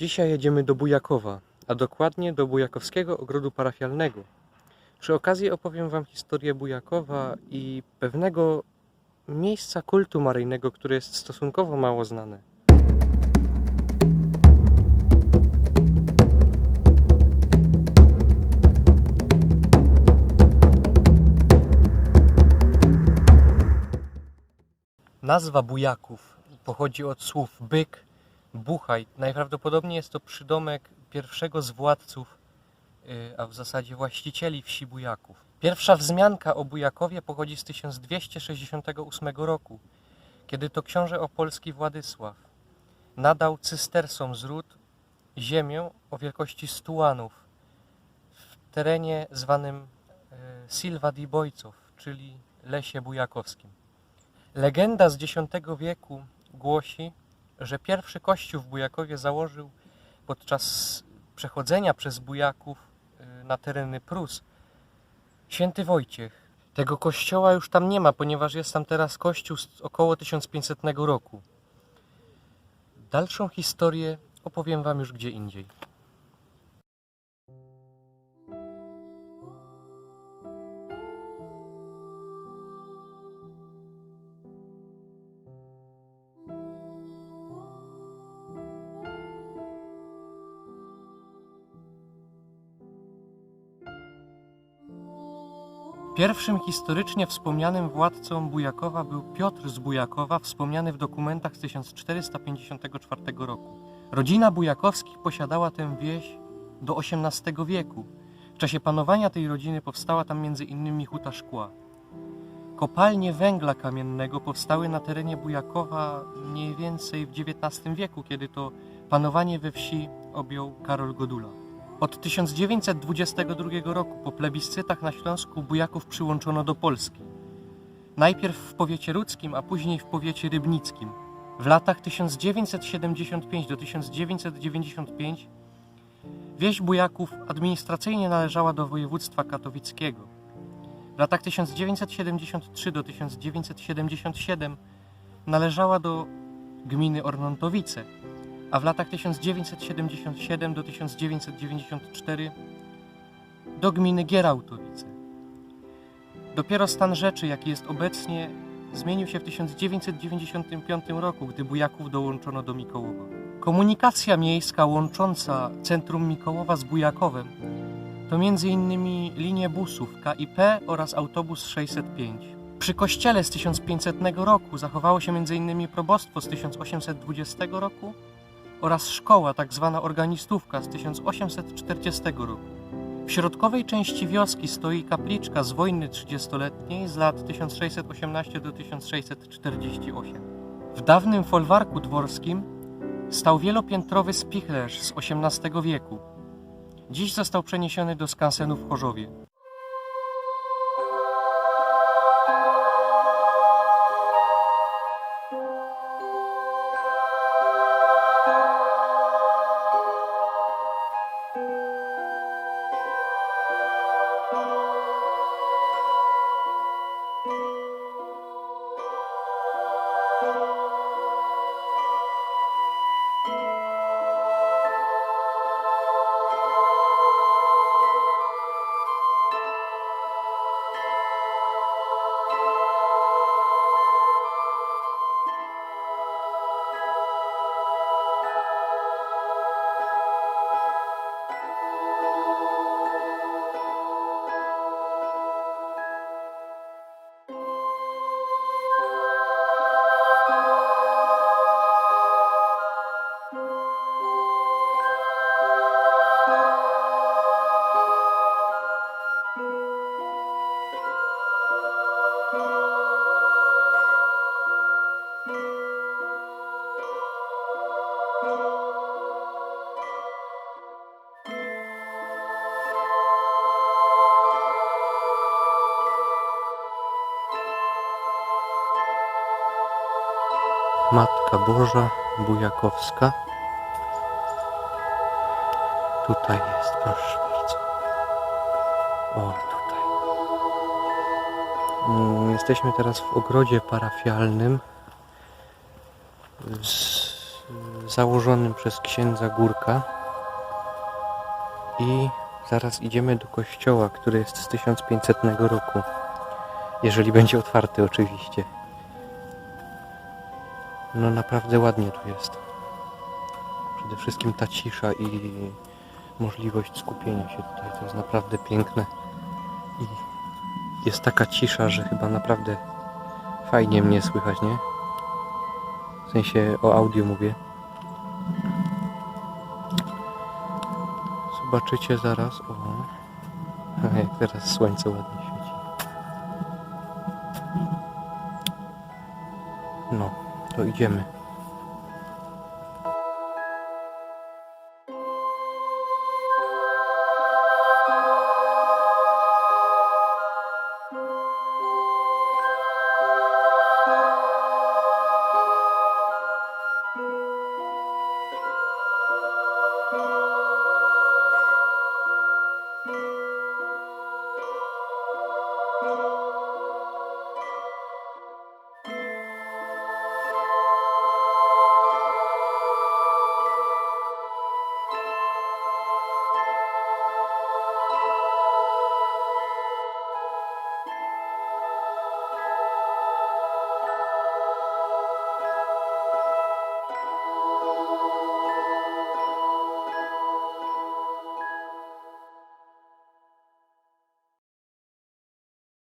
Dzisiaj jedziemy do Bujakowa, a dokładnie do Bujakowskiego Ogrodu Parafialnego. Przy okazji opowiem Wam historię Bujakowa i pewnego miejsca kultu maryjnego, które jest stosunkowo mało znane. Nazwa Bujaków pochodzi od słów byk, buchaj. Najprawdopodobniej jest to przydomek pierwszego z władców, y, a w zasadzie właścicieli wsi Bujaków. Pierwsza wzmianka o Bujakowie pochodzi z 1268 roku, kiedy to książę opolski Władysław nadał cystersom z ród ziemię o wielkości stułanów w terenie zwanym y, Silva di Bojców, czyli Lesie Bujakowskim. Legenda z X wieku głosi, że pierwszy kościół w Bujakowie założył podczas przechodzenia przez Bujaków y, na tereny Prus święty Wojciech. Tego kościoła już tam nie ma, ponieważ jest tam teraz kościół z około 1500 roku. Dalszą historię opowiem Wam już gdzie indziej. Pierwszym historycznie wspomnianym władcą Bujakowa był Piotr z Bujakowa, wspomniany w dokumentach z 1454 roku. Rodzina Bujakowskich posiadała tę wieś do XVIII wieku. W czasie panowania tej rodziny powstała tam m.in. huta szkła. Kopalnie węgla kamiennego powstały na terenie Bujakowa mniej więcej w XIX wieku, kiedy to panowanie we wsi objął Karol Godula. Od 1922 roku po plebiscytach na Śląsku Bujaków przyłączono do Polski. Najpierw w powiecie ludzkim, a później w powiecie rybnickim. W latach 1975 do 1995 wieś Bujaków administracyjnie należała do województwa katowickiego. W latach 1973 do 1977 należała do gminy Ornontowice, a w latach 1977 do 1994 do gminy Gierautowice. Dopiero stan rzeczy, jaki jest obecnie, zmienił się w 1995 roku, gdy Bujaków dołączono do Mikołowa. Komunikacja miejska łącząca centrum Mikołowa z Bujakowem to m.in. linie busów KIP oraz autobus 605. Przy kościele z 1500 roku zachowało się m.in. probostwo z 1820 roku oraz szkoła, tak zwana organistówka z 1840 roku. W środkowej części wioski stoi kapliczka z wojny 30-letniej z lat 1618 do 1648. W dawnym folwarku dworskim stał wielopiętrowy spichlerz z XVIII wieku. Dziś został przeniesiony do skansenu w Chorzowie. Matka Boża Bujakowska. Tutaj jest, proszę bardzo. O, tutaj. Mm, Jesteśmy teraz w ogrodzie parafialnym założonym przez księdza Górka. I zaraz idziemy do kościoła, który jest z 1500 roku. Jeżeli będzie otwarty, oczywiście. No naprawdę ładnie tu jest. Przede wszystkim ta cisza i możliwość skupienia się tutaj. To jest naprawdę piękne. I jest taka cisza, że chyba naprawdę fajnie mnie słychać, nie? W sensie o audio mówię. Zobaczycie zaraz. O. Jak teraz słońce ładnie to idziemy.